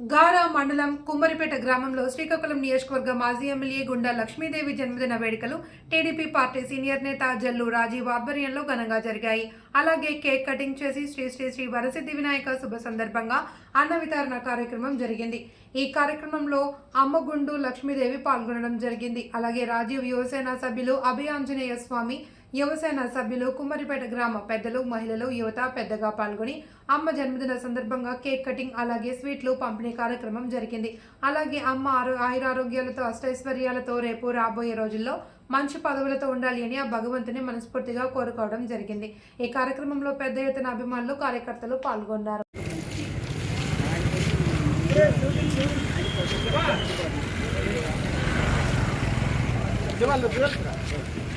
గారా మండలం కుమ్మరిపేట గ్రామంలో శ్రీకాకుళం నియోజకవర్గ మాజీ ఎమ్మెల్యే గుండా లక్ష్మీదేవి జన్మదిన వేడుకలు టీడీపీ పార్టీ సీనియర్ నేత జల్లు రాజీవ్ ఆధ్వర్యంలో ఘనంగా జరిగాయి. అలాగే కేక్ కటింగ్ చేసి శ్రీ శ్రీ శ్రీ వరసిద్ధి వినాయక శుభ సందర్భంగా అన్న వితరణ కార్యక్రమం జరిగింది. ఈ కార్యక్రమంలో అమ్మగుండు లక్ష్మీదేవి పాల్గొనడం జరిగింది. అలాగే రాజీవ్ యువసేన సభ్యులు అభయాంజనేయ స్వామి యువసేన సభ్యులు కుమ్మరిపేట గ్రామ పెద్దలు మహిళలు యువత పెద్దగా పాల్గొని అమ్మ జన్మదిన సందర్భంగా కేక్ కటింగ్ అలాగే స్వీట్లు పంపిణీ కార్యక్రమం జరిగింది. అలాగే అమ్మ ఆరో ఆయురారోగ్యాలతో అష్టైశ్వర్యాలతో రేపు రాబోయే రోజుల్లో మంచి పదవులతో ఉండాలి అని ఆ భగవంతుని మనస్ఫూర్తిగా కోరుకోవడం జరిగింది. ఈ కార్యక్రమంలో పెద్ద ఎత్తున అభిమానులు కార్యకర్తలు పాల్గొన్నారు.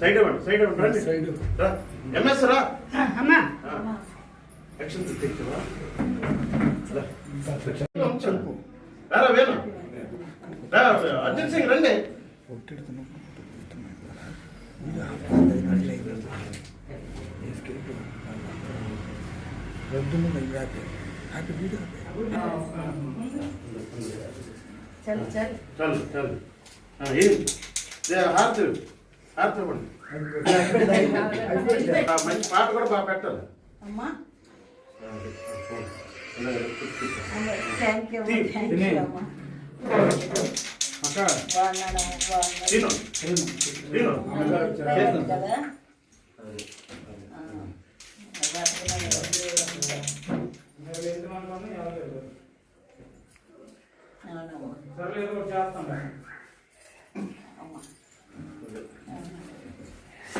సైడ్ ఇవ్వండి సైడ్ ఇవ్వండి సైడ్. ఎంఎస్ రా. అమ్మా. యాక్షన్ తీసుకురా రా. వేణు. రా అర్జున్ సింగ్ రండి. చల్ చల్. చాలు చాలు. ఏ, హారతి. హారతి ఇవ్వండి ఆ, మంచి పాట కూడా బాగా పెట్టాలి అమ్మా ఆ, ఇలా కూర్చో. థ్యాంక్ యూ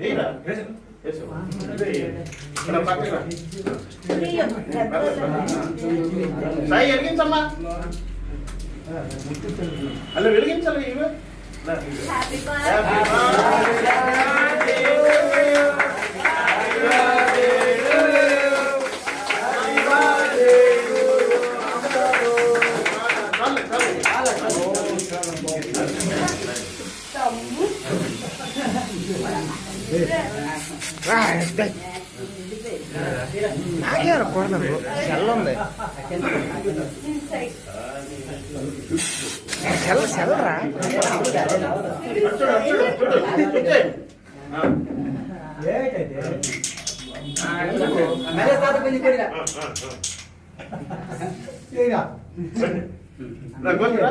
రా, మయ్య. ఓకే, చూడు. మర్రే, ఏయ్రా. వేసు. ఇదే, ఇక్కడ పక్కకి రా. అయ్యో, పెద్దోళ్ళు. సాయి వెలిగించమ్మా అలా వెలిగించాలి ఇవి రా. హ్యాపీ Happy అచ్చుడు, అచ్చుడు, చూడు. ఇచ్చేయ్. ఆ, ఆ, ఆ. రా, గోవిందరా.